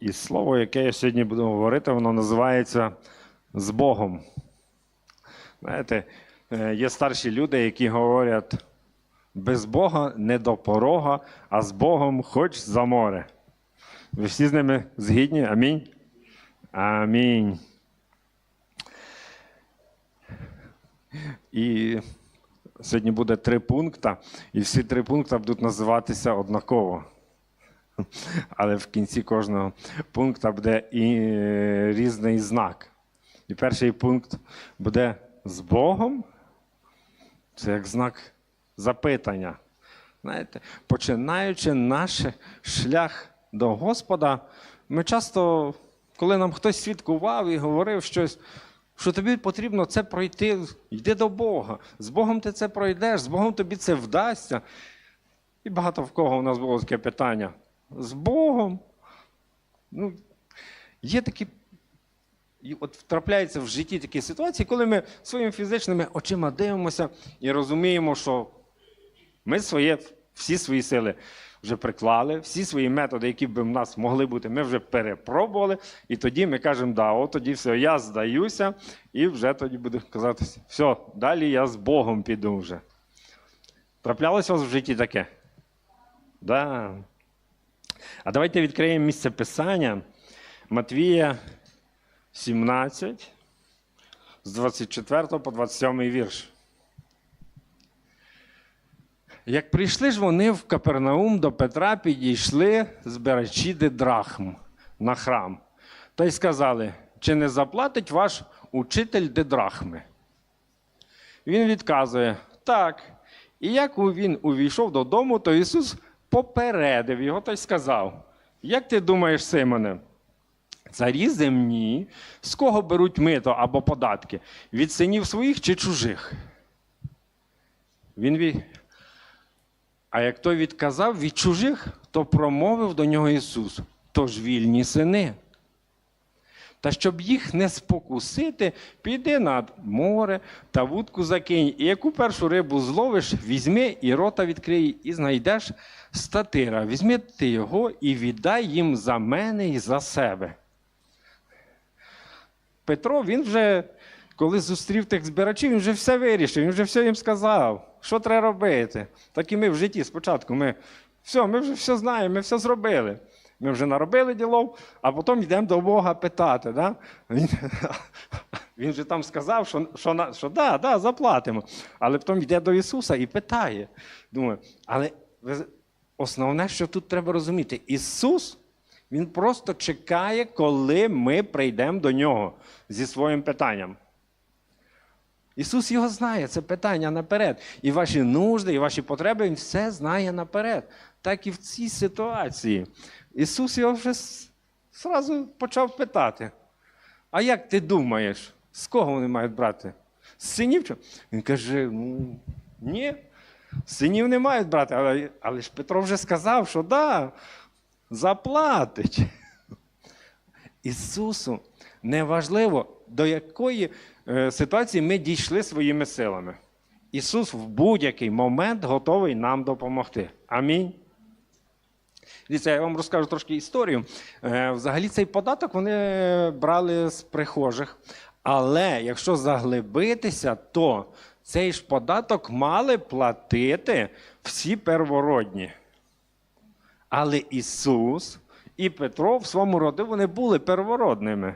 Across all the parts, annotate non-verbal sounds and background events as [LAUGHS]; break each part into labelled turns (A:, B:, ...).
A: І слово, яке я сьогодні буду говорити, воно називається з Богом. Знаєте, е, є старші люди, які говорять: без Бога не до порога, а з Богом хоч за море. Ви всі з ними згідні? Амінь. Амінь. І сьогодні буде три пункти, і всі три пункти будуть називатися однаково. Але в кінці кожного пункту буде і е, різний знак. І перший пункт буде з Богом. Це як знак запитання. Знаєте, починаючи наш шлях до Господа, ми часто, коли нам хтось свідкував і говорив щось, що тобі потрібно це пройти, йди до Бога. З Богом ти це пройдеш, з Богом тобі це вдасться. І багато в кого у нас було таке питання. З Богом. Ну, є такі. І от трапляються в житті такі ситуації, коли ми своїми фізичними очима дивимося і розуміємо, що ми своє, всі свої сили вже приклали, всі свої методи, які б в нас могли бути, ми вже перепробували. І тоді ми кажемо, да, от тоді все, я здаюся, і вже тоді буду казати, все, далі я з Богом піду вже. Траплялося у вас в житті таке? Да. А давайте відкриємо місце Писання Матвія 17, з 24 по 27 вірш. Як прийшли ж вони в Капернаум до Петра, підійшли збирачі дидрахм на храм. Та й сказали: чи не заплатить ваш учитель дидрахми? Він відказує: так. І як він увійшов додому, то Ісус попередив його та й сказав: Як ти думаєш, Симоне? Царі земні, з кого беруть мито або податки? Від синів своїх чи чужих? Він від... А як той відказав від чужих, то промовив до нього Ісус, тож вільні сини. Та щоб їх не спокусити, піди над море та вудку закинь, і яку першу рибу зловиш, візьми і рота відкрий, і знайдеш статира. Візьми ти його і віддай їм за мене і за себе. Петро, він вже, коли зустрів тих збирачів, він вже все вирішив, він вже все їм сказав, що треба робити. Так і ми в житті спочатку. Ми все, ми вже все знаємо, ми все зробили. Ми вже наробили ділов, а потім йдемо до Бога питати. Да? Він, [LAUGHS] він же там сказав, що, що, що да, да, заплатимо. Але потім йде до Ісуса і питає. Думаю, але основне, що тут треба розуміти, Ісус, Він просто чекає, коли ми прийдемо до Нього зі своїм питанням. Ісус його знає, це питання наперед. І ваші нужди, і ваші потреби Він все знає наперед. Так і в цій ситуації. Ісус його вже с- зразу почав питати. А як ти думаєш, з кого вони мають брати? З синів? чи?» Він каже: ні, синів не мають брати. Але, але ж Петро вже сказав, що да, заплатить. [LAUGHS] Ісусу неважливо, до якої е, ситуації ми дійшли своїми силами. Ісус в будь-який момент готовий нам допомогти. Амінь. Дивіться, я вам розкажу трошки історію. Е, Взагалі цей податок вони брали з прихожих. Але якщо заглибитися, то цей ж податок мали платити всі первородні. Але Ісус і Петро в своєму роді вони були первородними.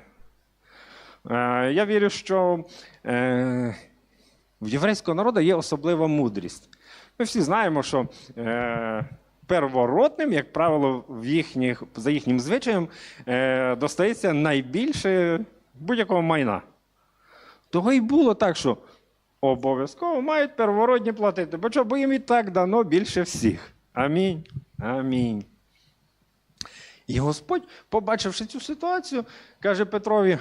A: Е, Я вірю, що е, в єврейського народу є особлива мудрість. Ми всі знаємо, що первородним, як правило, в їхніх, за їхнім звичаєм, е, достається найбільше будь-якого майна. Того і було так, що обов'язково мають первородні платити, бо що, бо їм і так дано більше всіх. Амінь. Амінь. І Господь, побачивши цю ситуацію, каже Петрові: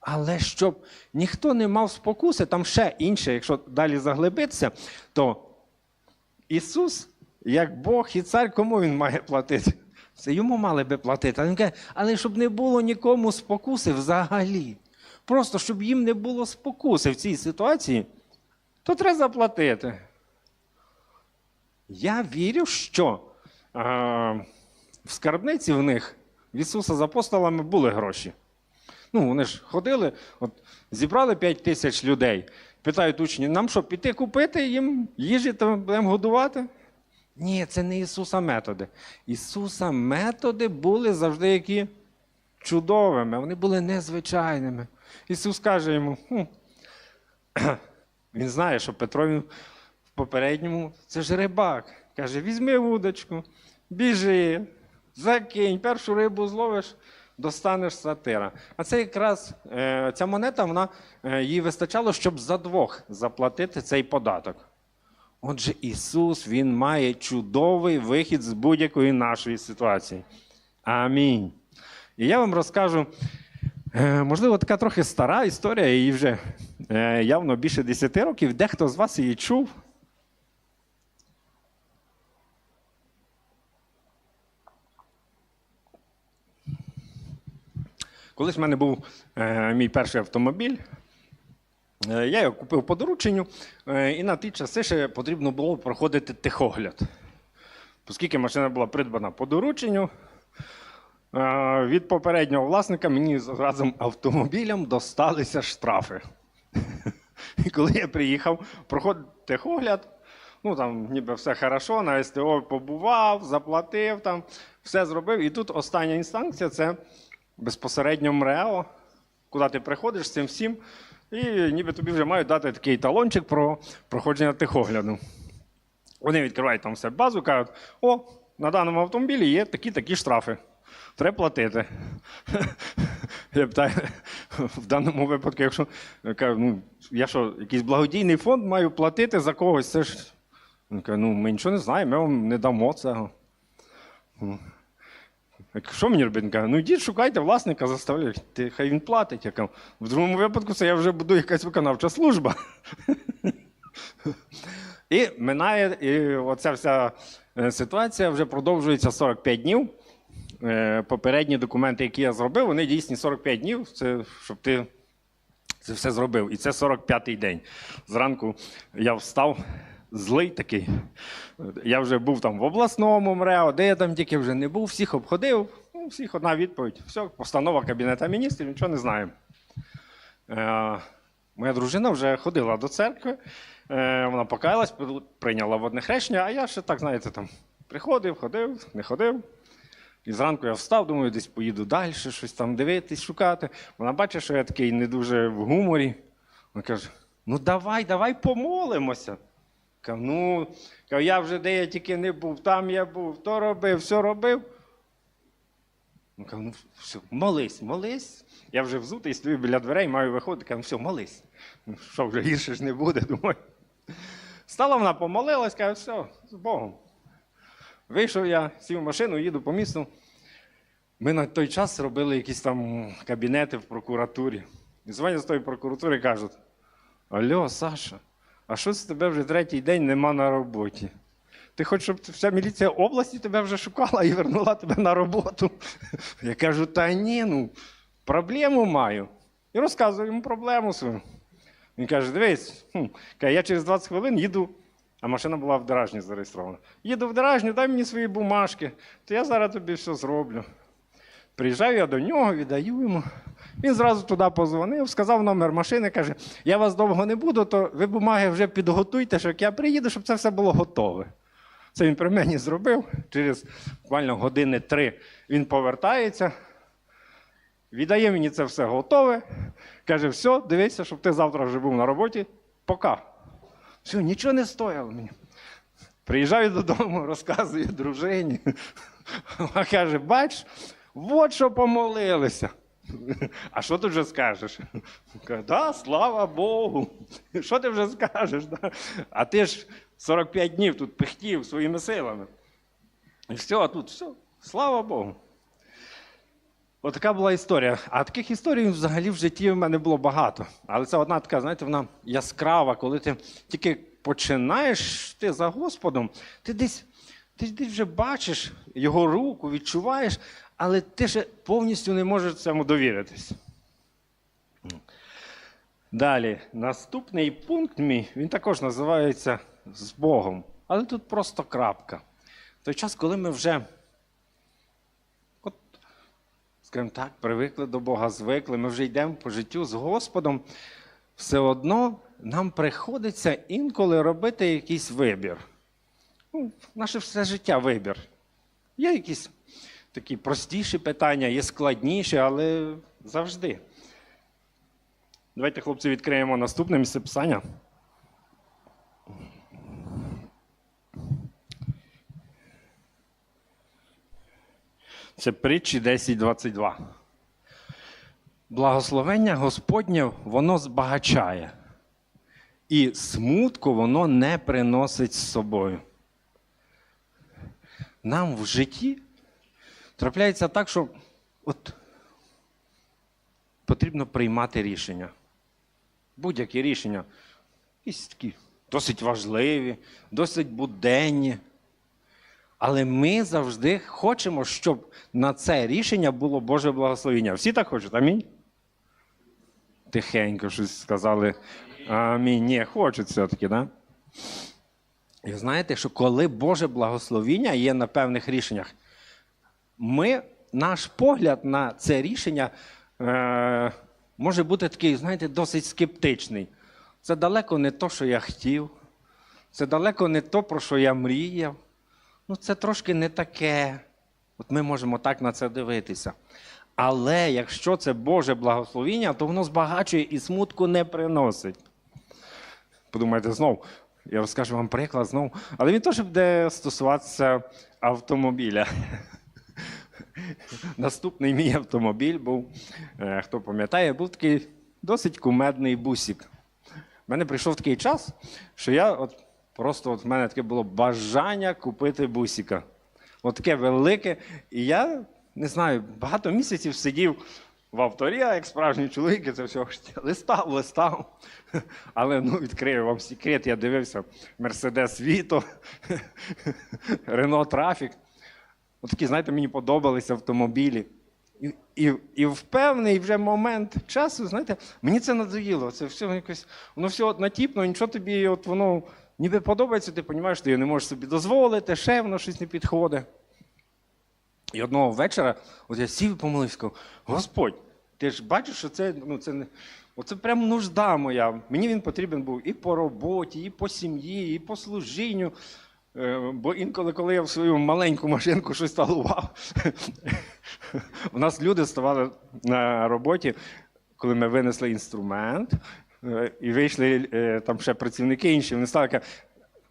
A: але щоб ніхто не мав спокуси, там ще інше, якщо далі заглибитися, то Ісус, як Бог і цар, кому він має платити? Це йому мали би платити. А він каже, але щоб не було нікому спокуси взагалі. Просто щоб їм не було спокуси в цій ситуації, то треба заплатити. Я вірю, що а, в скарбниці в них В Ісуса з апостолами були гроші. Ну, вони ж ходили, от зібрали 5 тисяч людей. Питають учні, нам що, піти купити їм їжі та будемо годувати? Ні, це не Ісуса методи. Ісуса методи були завжди які чудовими, вони були незвичайними. Ісус каже йому, «Хм, він знає, що Петро в попередньому це ж рибак. Каже: візьми вудочку, біжи, закинь, першу рибу зловиш, достанеш сатира. А це якраз е, ця монета, вона е, їй вистачало, щоб за двох заплатити цей податок. Отже, Ісус Він має чудовий вихід з будь-якої нашої ситуації. Амінь. І я вам розкажу, е, можливо, така трохи стара історія, її вже е, явно більше 10 років. Дехто з вас її чув. Колись в мене був е, мій перший автомобіль. Е, Я його купив по дорученню, е, і на ті часи ще потрібно було проходити техогляд. Оскільки машина була придбана по дорученню, е, від попереднього власника мені разом автомобілем досталися штрафи. І коли я приїхав проходити техогляд, ну там ніби все хорошо, на СТО побував, заплатив, там, все зробив. І тут остання інстанція це безпосередньо МРЕО, куди ти приходиш з цим всім, і ніби тобі вже мають дати такий талончик про проходження техогляду. Вони відкривають там все базу, кажуть, о, на даному автомобілі є такі-такі штрафи. Треба платити. [LAUGHS] Я питаю, в даному випадку, якщо я кажу, ну, я що, якийсь благодійний фонд маю платити за когось, це ж. Він каже, ну ми нічого не знаємо, ми вам не дамо цього. Що мені робити? Він каже, ну йдіть, шукайте власника, заставляйте, хай він платить. Я кажу, в другому випадку це я вже буду якась виконавча служба. І минає, і оця вся е, ситуація вже продовжується 45 днів. Е, Попередні документи, які я зробив, вони дійсні 45 днів, це, щоб ти це все зробив. І це 45-й день. Зранку я встав злий такий. Я вже був там в обласному МРЕО, де я там тільки вже не був, всіх обходив. Ну, всіх одна відповідь. Все, постанова Кабінету міністрів, нічого не знаємо. Е, моя дружина вже ходила до церкви, е, вона покаялась, прийняла водне хрещення, а я ще так, знаєте, там приходив, ходив, не ходив. І зранку я встав, думаю, десь поїду далі, щось там дивитись, шукати. Вона бачить, що я такий не дуже в гуморі. Вона каже: ну давай, давай помолимося. Кажу, ну, кажу, я вже де я тільки не був, там я був, то робив, все робив. Ну, кажу, ну все, молись, молись. Я вже взутий, стою біля дверей, маю виходити, кажу, все, молись. Ну, що вже гірше ж не буде, [LAUGHS] думаю. Стала вона помолилась, каже, все, з Богом. Вийшов я, сів в машину, їду по місту. Ми на той час робили якісь там кабінети в прокуратурі. І дзвонять з тої прокуратури кажуть: Алло, Саша, а що з тебе вже третій день нема на роботі? Ти хочеш, щоб вся міліція області тебе вже шукала і вернула тебе на роботу? [LAUGHS] Я кажу, та ні, ну, проблему маю. І розказую йому проблему свою. Він каже: дивись, я через 20 хвилин їду, а машина була в Деражні зареєстрована. Їду в Деражню, дай мені свої бумажки, то я зараз тобі все зроблю. Приїжджаю я до нього, віддаю йому. Він зразу туди позвонив, сказав номер машини, каже: я вас довго не буду, то ви бумаги вже підготуйте, що як я приїду, щоб це все було готове. Це він при мені зробив. Через буквально години три він повертається, віддає мені це все готове. Каже, все, дивися, щоб ти завтра вже був на роботі. Пока. Все, нічого не стояло мені. Приїжджаю додому, [LAUGHS] розказую дружині. Вона каже: бач, от що помолилися. А що ти вже скажеш? Каже, да, слава Богу. Що ти вже скажеш? А ти ж 45 днів тут пихтів своїми силами. І все, а тут все, слава Богу. Отака була історія. А таких історій взагалі в житті в мене було багато. Але це одна така, знаєте, вона яскрава, коли ти тільки починаєш ти за Господом, ти десь, ти десь вже бачиш його руку, відчуваєш, але ти ще повністю не можеш цьому довіритись. Далі, наступний пункт мій, він також називається з Богом. Але тут просто крапка. В той час, коли ми вже от, скажімо так, привикли до Бога, звикли, ми вже йдемо по життю з Господом, все одно нам приходиться інколи робити якийсь вибір. Ну, наше все життя вибір. Є якісь такі простіші питання, є складніші, але завжди. Давайте, хлопці, відкриємо наступне місце писання. Це притчі 10.22. Благословення Господнє воно збагачає. І смутку воно не приносить з собою. Нам в житті трапляється так, що от потрібно приймати рішення. Будь-які рішення. Якісь такі досить важливі, досить буденні. Але ми завжди хочемо, щоб на це рішення було Боже благословення. Всі так хочуть, амінь? Тихенько щось сказали. Амінь. Ні, хочуть все-таки, да? І знаєте, що коли Боже благословіння є на певних рішеннях, ми, наш погляд на це рішення е, може бути такий, знаєте, досить скептичний. Це далеко не то, що я хотів, це далеко не то, про що я мріяв. Ну, це трошки не таке. От ми можемо так на це дивитися. Але якщо це Боже благословіння, то воно збагачує і смутку не приносить. Подумайте знову, я розкажу вам приклад знову. Але він теж буде стосуватися автомобіля. Наступний мій автомобіль був, е, хто пам'ятає, був такий досить кумедний бусик. У мене прийшов такий час, що я от просто от в мене таке було бажання купити бусика. От таке велике. І я не знаю, багато місяців сидів в авторі, а як справжній чоловік, і це все листав, листав. Але ну, відкрию вам секрет, я дивився Мерседес Віто, Рено Трафік. От такі, знаєте, мені подобалися автомобілі. І, і, і в певний вже момент часу, знаєте, мені це надоїло. Це все якось, воно все однотіпно, нічого тобі, от воно ніби подобається, ти розумієш, ти не можеш собі дозволити, ще воно щось не підходить. І одного вечора, от я сів і помолився, сказав, Господь, ти ж бачиш, що це, ну, це, не- оце прям нужда моя. Мені він потрібен був і по роботі, і по сім'ї, і по служінню. Е, Бо інколи, коли я в свою маленьку машинку щось талував, [LAUGHS] у нас люди ставали на роботі, коли ми винесли інструмент, е, і вийшли е, там ще працівники інші, вони стали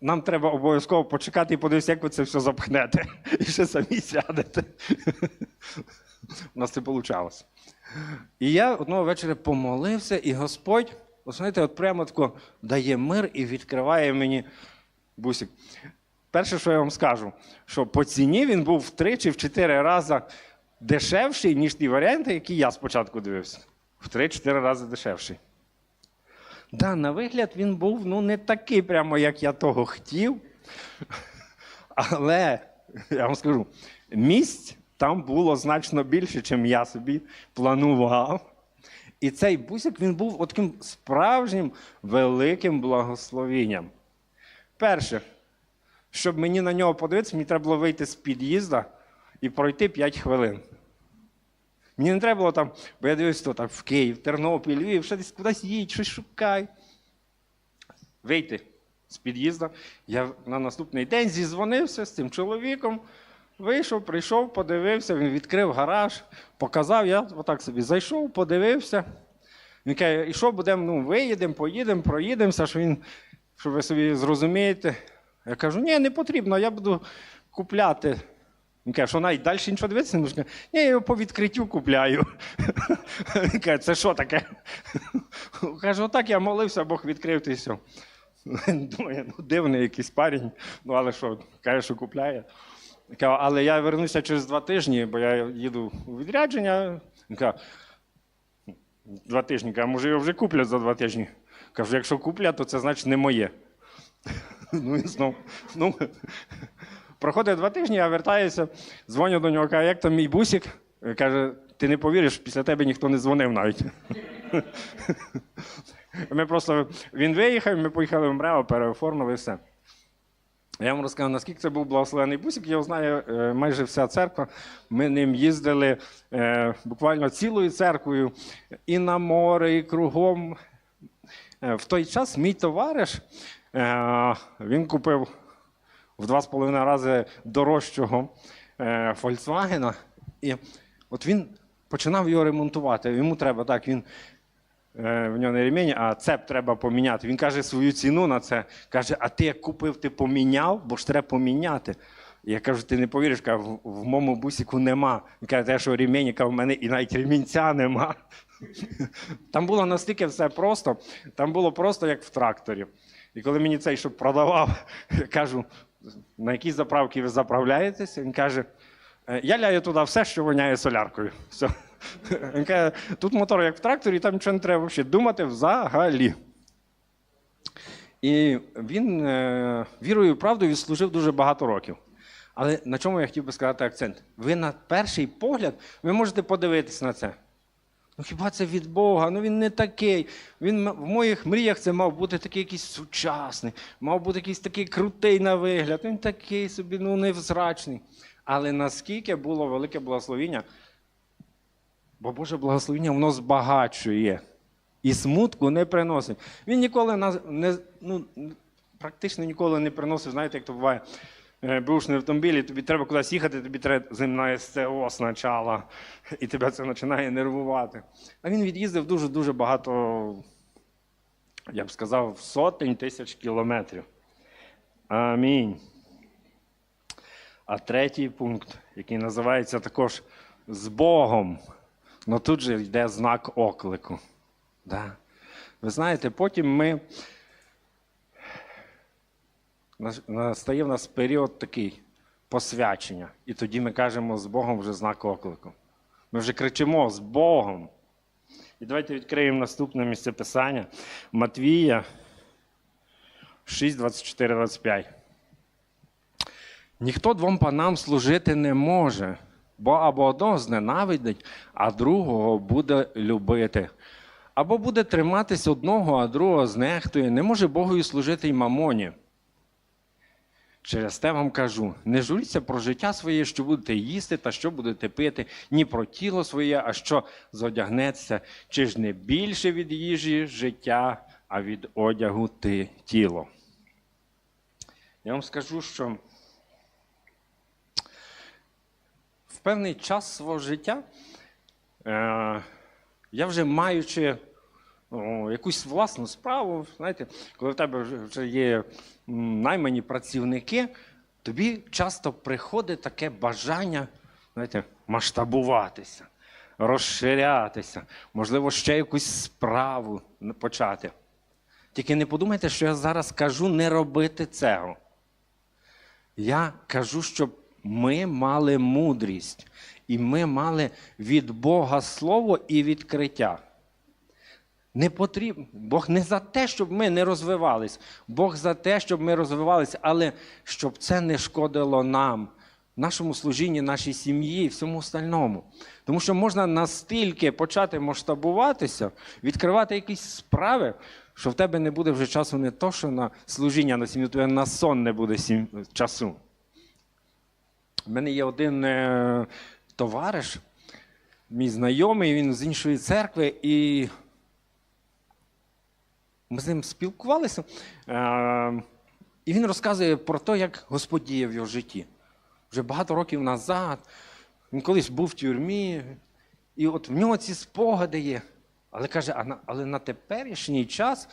A: нам треба обов'язково почекати і подивитися, як ви це все запхнете. [LAUGHS] І ще самі сядете. [LAUGHS] У нас це вийшло. І я одного вечора помолився, і Господь, знаєте, от прямо тако дає мир і відкриває мені бусик. Перше, що я вам скажу, що по ціні він був в три чи в чотири рази дешевший, ніж ті варіанти, які я спочатку дивився. В три-чотири рази дешевший. Да, на вигляд він був ну, не такий, прямо, як я того хотів. Але я вам скажу, місць там було значно більше, ніж я собі планував. І цей бусик він був таким справжнім великим благословенням. Перше, щоб мені на нього подивитися, мені треба було вийти з під'їзда і пройти 5 хвилин. Мені не треба було там, бо я дивився, то там в Київ, Тернопіль, Львів, ще десь кудись їдь, щось шукай. Вийти з під'їзду. Я на наступний день зізвонився з цим чоловіком. Вийшов, прийшов, подивився, він відкрив гараж, показав, я отак собі зайшов, подивився. Він каже, і що будемо, ну, виїдемо, поїдемо, проїдемося, що він, що ви собі зрозумієте. Я кажу, ні, не потрібно, я буду купляти. Він каже, що навіть далі нічого дивитися не можна. Ні, я його по відкриттю купляю. [LAUGHS] Він каже, це що таке? [LAUGHS] Каже, отак я молився, Бог відкрив ти все. Думаю, ну дивний якийсь парень, ну але що, каже, що купляє. Кажу, але я вернуся через два тижні, бо я їду у відрядження. Він каже, два тижні, каже, може його вже куплять за два тижні. Кажу, якщо куплять, то це значить не моє. [LAUGHS] Ну і знов. Ну, [LAUGHS] проходить два тижні, я вертаюся, дзвоню до нього, кажу, як там мій бусик? Каже, ти не повіриш, після тебе ніхто не дзвонив навіть. [LAUGHS] Ми просто, він виїхав, ми поїхали в МРЕО, переоформили все. Я вам розкажу, наскільки це був благословений бусик, його знає е, майже вся церква. Ми ним їздили е, буквально цілою церквою і на море, і кругом. Е, в той час мій товариш він купив в два з половиною рази дорожчого е, Volkswagen. І от він починав його ремонтувати. Йому треба так, він Е, в нього не ремінь, а цеп треба поміняти. Він каже свою ціну на це. Каже, а ти як купив, ти поміняв, бо ж треба поміняти. Я кажу, ти не повіриш, кажу, в, в моєму бусіку нема. Він каже, те, що ремінь, в мене і навіть ремінця нема. [LAUGHS] Там було настільки все просто, там було просто як в тракторі. І коли мені цей щоб продавав, кажу, на якій заправці ви заправляєтеся? Він каже, «Е, я ляю туди все, що воняє соляркою. Все. Він каже, тут мотор як в тракторі, там нічого не треба взагалі думати взагалі. І він е, вірою і правдою служив дуже багато років. Але на чому я хотів би сказати акцент? Ви на перший погляд ви можете подивитися на це. Ну хіба це від Бога? Ну він не такий. Він в моїх мріях це мав бути такий якийсь сучасний, мав бути якийсь такий крутий на вигляд. Він такий собі, ну невзрачний. Але наскільки було велике благословіння, бо Боже благословіння воно збагачує і смутку не приносить. Він ніколи не, ну, практично ніколи не приносив, знаєте, як то буває. Е, Бушний автомобіль, і тобі треба кудись їхати, тобі треба земна СТО спочатку, і тебе це починає нервувати. А він від'їздив дуже-дуже багато, я б сказав, сотень тисяч кілометрів. Амінь. А третій пункт, який називається також з Богом. Ну тут же йде знак оклику. Да. Ви знаєте, потім ми. Нас- Настає в нас період такий посвячення. І тоді ми кажемо з Богом вже знак оклику. Ми вже кричимо з Богом. І давайте відкриємо наступне місце писання Матвія 6, 24, 25. Ніхто двом панам служити не може, бо або одного зненавидить, а другого буде любити. Або буде триматись одного, а другого знехтує. Не може Богою служити й мамоні. Через те вам кажу: не журіться про життя своє, що будете їсти та що будете пити, ні про тіло своє, а що зодягнеться, чи ж не більше від їжі життя, а від одягу ти тіло. Я вам скажу, що в певний час свого життя, е, я вже маючи якусь власну справу, знаєте, коли в тебе вже- є наймані працівники, тобі часто приходить таке бажання, знаєте, масштабуватися, розширятися, можливо, ще якусь справу почати. Тільки не подумайте, що я зараз кажу не робити цього. Я кажу, щоб ми мали мудрість, і ми мали від Бога слово і відкриття. Не потрібно. Бог не за те, щоб ми не розвивались. Бог за те, щоб ми розвивалися, але щоб це не шкодило нам, нашому служінні, нашій сім'ї і всьому остальному. Тому що можна настільки почати масштабуватися, відкривати якісь справи, що в тебе не буде вже часу не то, що на служіння на сім'ю, тебе на сон не буде сім... часу. У мене є один е, товариш, мій знайомий, він з іншої церкви, і ми з ним спілкувалися, е, і він розказує про те, як Господь діє в його житті. Вже багато років назад. Він колись був в тюрмі, і от в нього ці спогади є. Але каже, але на теперішній час,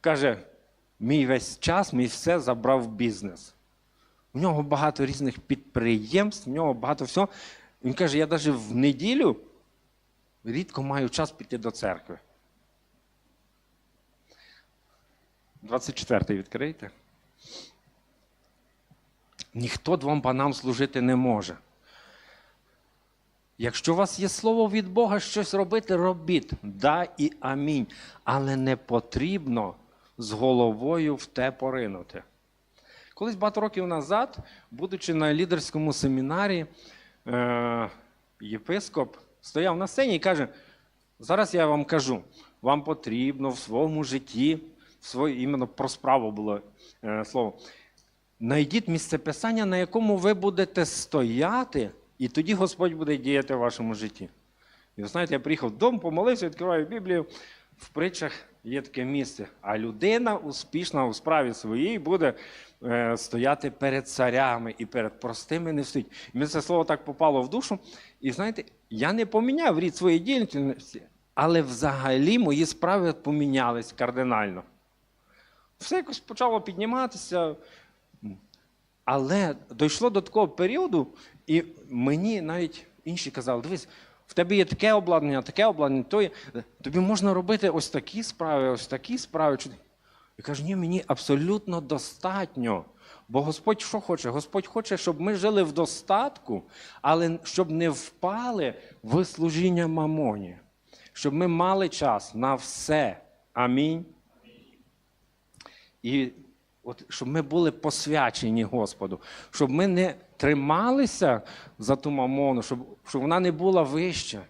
A: каже, мій весь час, мій все забрав бізнес. У нього багато різних підприємств, в нього багато всього. Він каже, я навіть в неділю рідко маю час піти до церкви. 24 відкрийте. Ніхто двом панам служити не може. Якщо у вас є слово від Бога щось робити, робіть. Да і амінь. Але не потрібно з головою в те поринути. Колись багато років назад, будучи на лідерському семінарі, е- єпископ стояв на сцені і каже: зараз я вам кажу, вам потрібно в своєму житті, в своє, іменно про справу було е, слово, Найдіть місце писання, на якому ви будете стояти, і тоді Господь буде діяти в вашому житті. І ви знаєте, я приїхав вдома, помолився, відкриваю Біблію. В притчах є таке місце. А людина успішна у справі своїй буде е, стояти перед царями і перед простими не стоїть. І мені це слово так попало в душу. І знаєте, я не поміняв рід своєї діяльності, але взагалі мої справи помінялись кардинально. Все якось почало підніматися. Але дійшло до такого періоду, і мені навіть інші казали: дивись, в тебе є таке обладнання, таке обладнання, то є, тобі можна робити ось такі справи, ось такі справи. Я кажу, ні, мені абсолютно достатньо. Бо Господь що хоче? Господь хоче, щоб ми жили в достатку, але щоб не впали в служіння мамоні, щоб ми мали час на все. Амінь. І от, щоб ми були посвячені Господу, щоб ми не трималися за ту мамону, щоб, щоб вона не була вища.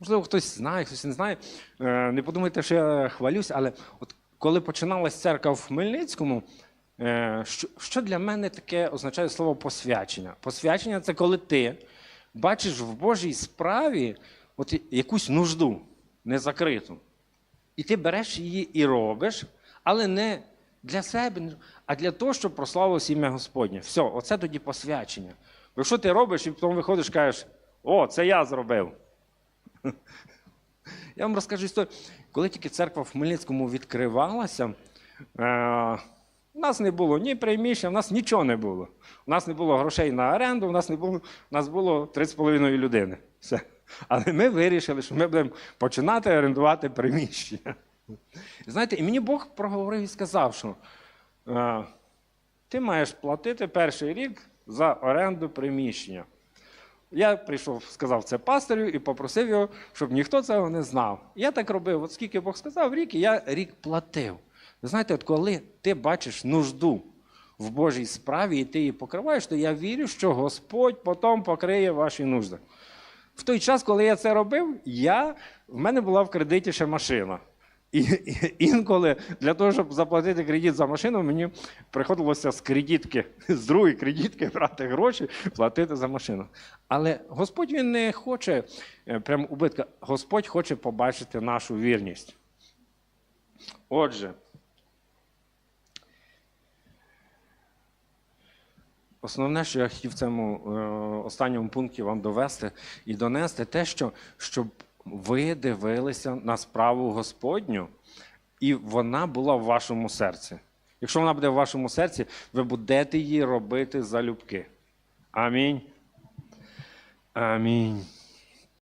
A: Можливо, хтось знає, хтось не знає. Е, Не подумайте, що я хвалюсь, але от коли починалась церква в Хмельницькому, е, що для мене таке означає слово посвячення? Посвячення це коли ти бачиш в Божій справі от якусь нужду незакриту. І ти береш її і робиш, але не для себе, а для того, щоб прославилось ім'я Господнє. Все, оце тоді посвячення. Бо що ти робиш, і потім виходиш і кажеш, о, це я зробив. [LAUGHS] Я вам розкажу історію. Коли тільки церква в Хмельницькому відкривалася, е, у нас не було ні приміщення, у нас нічого не було. У нас не було грошей на оренду, у нас не було, у нас було 3,5 людини. Все. Але ми вирішили, що ми будемо починати орендувати приміщення. Знаєте, і мені Бог проговорив і сказав, що е, ти маєш платити перший рік за оренду приміщення. Я прийшов, сказав це пастирю і попросив його, щоб ніхто цього не знав. Я так робив, от скільки Бог сказав, рік, і я рік платив. Ви знаєте, от коли ти бачиш нужду в Божій справі і ти її покриваєш, то я вірю, що Господь потім покриє ваші нужди. В той час, коли я це робив, я, в мене була в кредиті ще машина. І, і інколи для того, щоб заплатити кредит за машину, мені приходилося з кредитки, з другої кредитки брати гроші, платити за машину. Але Господь він не хоче е, прям убитка. Господь хоче побачити нашу вірність. Отже, Основне, що я хотів в цьому е, останньому пункті вам довести і донести, те, що щоб ви дивилися на справу Господню, і вона була в вашому серці. Якщо вона буде в вашому серці, ви будете її робити залюбки. Амінь. Амінь.